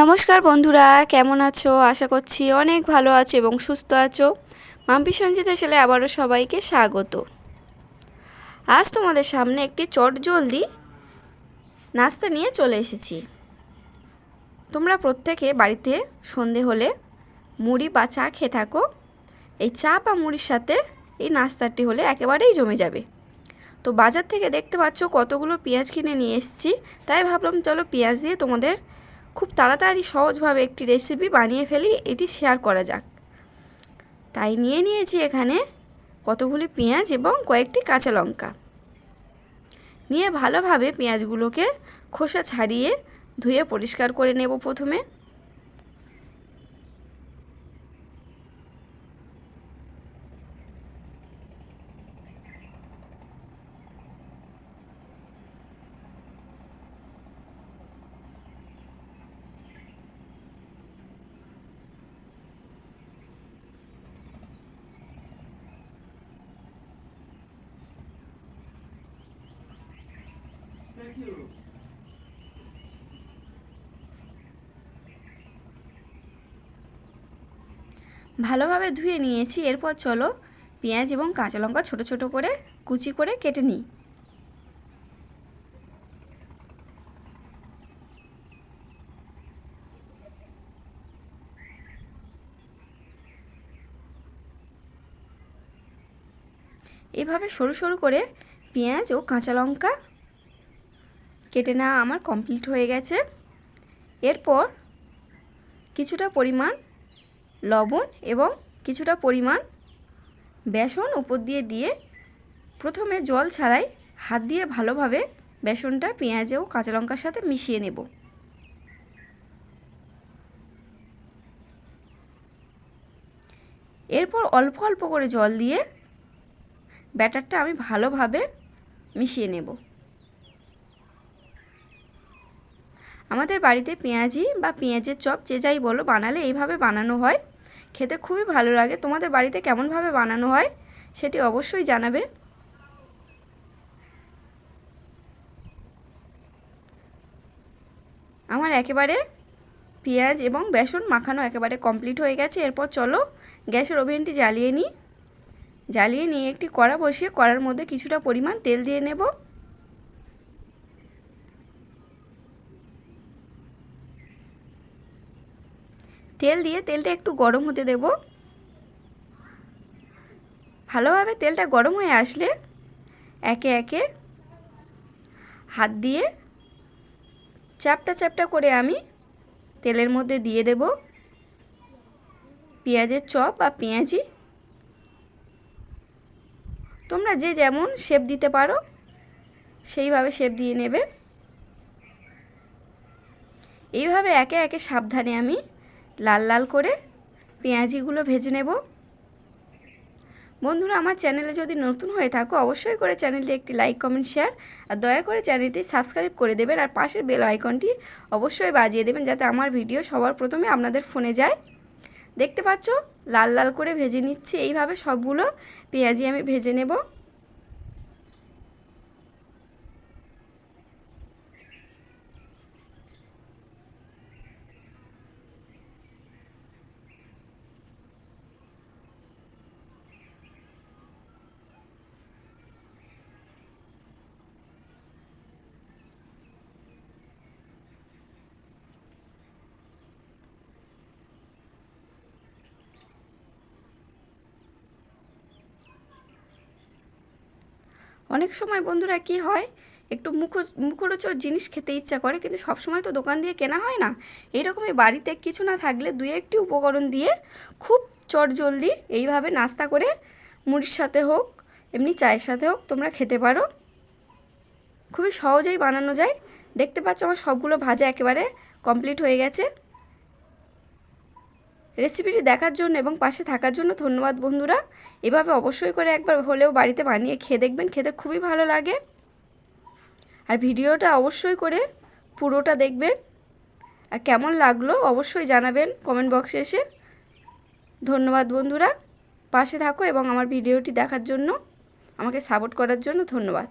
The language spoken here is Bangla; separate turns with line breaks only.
নমস্কার বন্ধুরা, কেমন আছো? আশা করছি অনেক ভালো আছো এবং সুস্থ আছো। মাম্পি সঞ্জিতা ছেলে আবারও সবাইকে স্বাগত। আজ তোমাদের সামনে একটি চট জলদি নাস্তা নিয়ে চলে এসেছি। তোমরা প্রত্যেকে বাড়িতে সন্ধে হলে মুড়ি বা চা খেয়ে থাকো। এই চা বা মুড়ির সাথে এই নাস্তাটি হলে একেবারেই জমে যাবে। তো বাজার থেকে দেখতে পাচ্ছ কতগুলো পেঁয়াজ কিনে নিয়ে এসেছি, তাই ভাবলাম চলো পেঁয়াজ দিয়ে তোমাদের খুব তাড়াতাড়ি সহজভাবে একটি রেসিপি বানিয়ে ফেলি, এটি শেয়ার করা যাক। তাই নিয়ে নিয়েছি এখানে কতগুলি পেঁয়াজ এবং কয়েকটি কাঁচা লঙ্কা। নিয়ে ভালোভাবে পেঁয়াজগুলোকে খোসা ছাড়িয়ে ধুয়ে পরিষ্কার করে নেব প্রথমে।
Thank you.
ভালোভাবে ধুয়ে নিয়েছি, এরপর চলো পেঁয়াজ এবং কাঁচা লঙ্কা ছোটো ছোটো করে কুচি করে কেটে নিই এভাবে সরু সরু করে পেঁয়াজ ও কাঁচা লঙ্কা কেটে নেওয়া আমার কমপ্লিট হয়ে গেছে। এরপর কিছুটা পরিমাণ লবণ এবং কিছুটা পরিমাণ বেসন উপর দিয়ে দিয়ে প্রথমে জল ছাড়াই হাত দিয়ে ভালোভাবে বেসনটা পেঁয়াজ ও কাঁচা লঙ্কার সাথে মিশিয়ে নেব। এরপর অল্প অল্প করে জল দিয়ে ব্যাটারটা আমি ভালোভাবে মিশিয়ে নেব। আমাদের বাড়িতে পেঁয়াজি বা পেঁয়াজের চপ যে যাই বলো বানালে এইভাবে বানানো হয়। খেতে খুবই ভালো লাগে। তোমাদের বাড়িতে কেমনভাবে বানানো হয় সেটি অবশ্যই জানাবে। আমার একেবারে পেঁয়াজ এবং বেসন মাখানো একেবারে কমপ্লিট হয়ে গেছে। এরপর চলো গ্যাসের ওভেনটি জ্বালিয়ে নিই। জ্বালিয়ে নিয়ে একটি কড়া বসিয়ে কড়ার মধ্যে কিছুটা পরিমাণ তেল দিয়ে নেব। তেল দিয়ে তেলটা একটু গরম হতে দেব। ভালোভাবে তেলটা গরম হয়ে আসলে একে একে হাত দিয়ে চ্যাপটা চ্যাপটা করে আমি তেলের মধ্যে দিয়ে দেব। পেঁয়াজের চপ বা পেঁয়াজি। তোমরা যে যেমন শেপ দিতে পারো, সেইভাবে শেপ দিয়ে নেবে। এইভাবে একে একে সাবধানে আমি লাল লাল করে পেঁয়াজিগুলো ভেজে নেব। বন্ধুরা, আমার চ্যানেলে যদি নতুন হয়ে থাকো, অবশ্যই করে চ্যানেলটি একটি লাইক, কমেন্ট, শেয়ার আর দয়া করে চ্যানেলটি সাবস্ক্রাইব করে দেবেন আর পাশের বেল আইকনটি অবশ্যই বাজিয়ে দেবেন যাতে আমার ভিডিও সবার প্রথমে আপনাদের ফোনে যায়। দেখতে পাচ্ছ, লাল লাল করে ভেজে নিচ্ছি। এইভাবে সবগুলো পেঁয়াজি আমি ভেজে নেব। অনেক সময় বন্ধুরা কি হয়, একটু মুখ মুখরোচক জিনিস খেতে ইচ্ছা করে, কিন্তু সব সময় তো দোকান দিয়ে কেনা হয় না। এরকমই বাড়িতে কিছু না থাকলে দুই একটি উপকরণ দিয়ে খুব চট জলদি এইভাবে নাস্তা করে মুড়ির সাথে হোক, এমনি চায়ের সাথে হোক, তোমরা খেতে পারো। খুবই সহজেই বানানো যায়। দেখতে পাচ্ছ আমার সবগুলো ভাজা একেবারে কমপ্লিট হয়ে গেছে। রেসিপিটি দেখার জন্য এবং পাশে থাকার জন্য ধন্যবাদ, বন্ধুরা। এভাবে অবশ্যই করে একবার হলেও বাড়িতে বানিয়ে খেয়ে দেখবেন, খেতে খুবই ভালো লাগে। আর ভিডিওটা অবশ্যই করে পুরোটা দেখবেন। আর কেমন লাগল অবশ্যই জানাবেন কমেন্ট বক্সে এসে। ধন্যবাদ, বন্ধুরা। পাশে থাকো এবং আমার ভিডিওটি দেখার জন্য, আমাকে সাপোর্ট করার জন্য ধন্যবাদ।